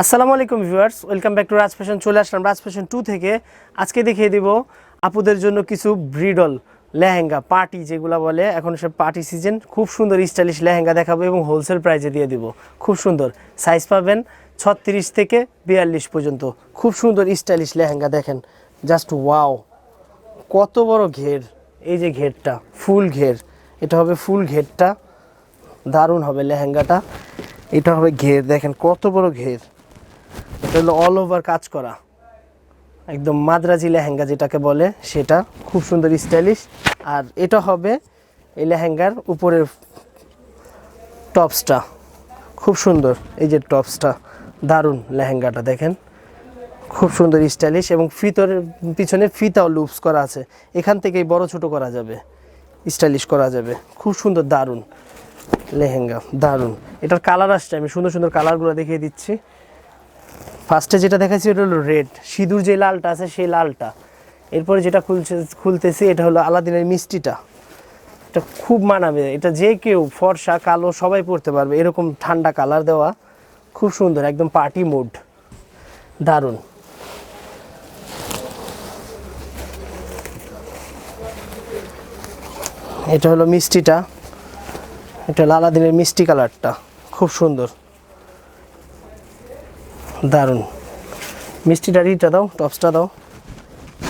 আসসালামু আলাইকুম viewers, welcome back to Raj fashion, চলে আসলাম রাজ ফ্যাশন টু থেকে। আজকে দেখিয়ে দিব আপুদের জন্য কিছু ব্রিডল, লেহেঙ্গা, পার্টি যেগুলো বলে, এখন সে পার্টি সিজন খুব সুন্দর স্টাইলিশ লেহেঙ্গা দেখাবো এবং হোলসেল প্রাইসে দিয়ে দিব। খুব সুন্দর। সাইজ পাবেন ছত্রিশ থেকে বিয়াল্লিশ পর্যন্ত। খুব সুন্দর স্টাইলিশ লেহেঙ্গা দেখেন। জাস্ট ওয়াও কত বড় ঘের। এই যে ঘেরটা, ফুল ঘের। এটা হবে ফুল ঘেরটা। দারুণ হবে লেহেঙ্গাটা। এটা হবে ঘের, দেখেন কত বড় ঘের। এটা হলো অল ওভার কাজ করা। একদম মাদ্রাজি লেহেঙ্গা যেটাকে বলে, সেটা খুব সুন্দর স্টাইলিশ আর এটা হবে এই লেহেঙ্গার উপরের টপসটা। খুব সুন্দর, এই যে টপসটা, দারুণ লেহেঙ্গাটা দেখেন। খুব সুন্দর স্টাইলিশ এবং ফিতরের, পিছনে ফিতাও লুপস করা আছে। এখান থেকেই বড় ছোট করা যাবে স্টাইলিশ করা যাবে। খুব সুন্দর, দারুণ লেহেঙ্গা, দারুণ। এটার কালার আসছে, আমি সুন্দর সুন্দর কালারগুলো দেখিয়ে দিচ্ছি। ফার্স্টে যেটা দেখাচ্ছি এটা হলো রেড সিঁদুর যে লালটা আছে সেই লালটা। এরপরে যেটা খুলছে, খুলতেছি এটা হলো আলাদিনের মিষ্টিটা। এটা খুব মানাবে। এটা যে কেউ ফর্সা, কালো, সবাই পরতে পারবে। এরকম ঠান্ডা কালার দেওয়া। খুব সুন্দর, একদম পার্টি মুড দারুণ। এটা হলো মিষ্টিটা। এটা হলো আলাদিনের মিষ্টি কালারটা। খুব সুন্দর। দারুণ। মিষ্টিটার ইটা দাও, টপসটা দাও।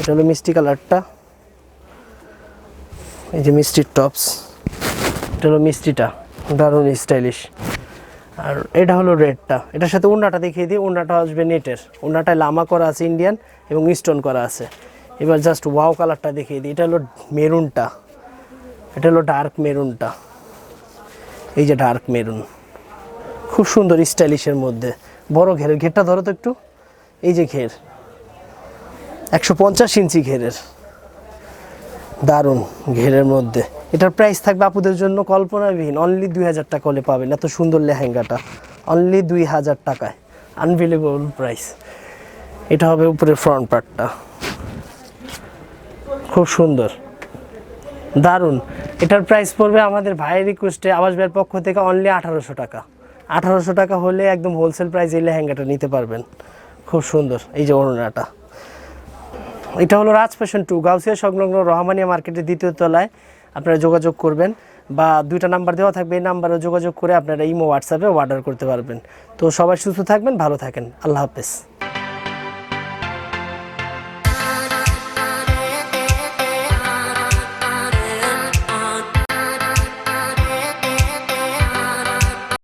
এটা হলো মিষ্টি কালারটা। এই যে মিষ্টির টপস, এটা হলো মিষ্টিটা। দারুণ স্টাইলিশ। আর এটা হলো রেডটা। এটার সাথে উন্নাটা দেখিয়ে দিই, উন্নাটা আসবে নেটের। উন্নাটায় লামা করা আছে ইন্ডিয়ান এবং স্টোন করা আছে। এবার জাস্ট ওয়াও কালারটা দেখিয়ে দিই, এটা হলো মেরুনটা। এটা হলো ডার্ক মেরুনটা। এই যে ডার্ক মেরুন। খুব সুন্দর স্টাইলিশের মধ্যে। বড় ঘেরের, ঘেরটা ধরো তো একটু। এই যে ঘের, একশো পঞ্চাশ ইঞ্চি ঘেরের। দারুণ ঘেরের মধ্যে। এটার প্রাইস থাকবে আপুদের জন্য কল্পনাবিহীন। অনলি দুই হাজার টাকা হলে পাবেন। এত সুন্দর লেহেঙ্গাটা। অনলি দুই হাজার টাকায়। আনবিলিভেবল প্রাইস এটা হবে উপরের ফ্রন্ট পার্টটা খুব সুন্দর। দারুণ। এটার প্রাইস পড়বে আমাদের ভাইয়ের রিকোয়েস্টে আবাস ভাইয়ের পক্ষ থেকে অনলি আঠারোশো টাকা। আঠারোশো টাকা হলে একদম হোলসেল প্রাইস এই লেহেঙ্গাটা নিতে পারবেন। খুব সুন্দর, এই যে ওড়নাটা। এটা হলো রাজ ফ্যাশন টু গাউসিয়া সংলগ্ন রহমানিয়া মার্কেটের দ্বিতীয় তলায় আপনারা যোগাযোগ করবেন বা দুইটা নাম্বার দেওয়া থাকবে, এই নাম্বারে যোগাযোগ করে আপনারা ইমো হোয়াটসঅ্যাপে অর্ডার করতে পারবেন। তো সবাই সুস্থ থাকবেন, ভালো থাকেন, আল্লাহ হাফেজ।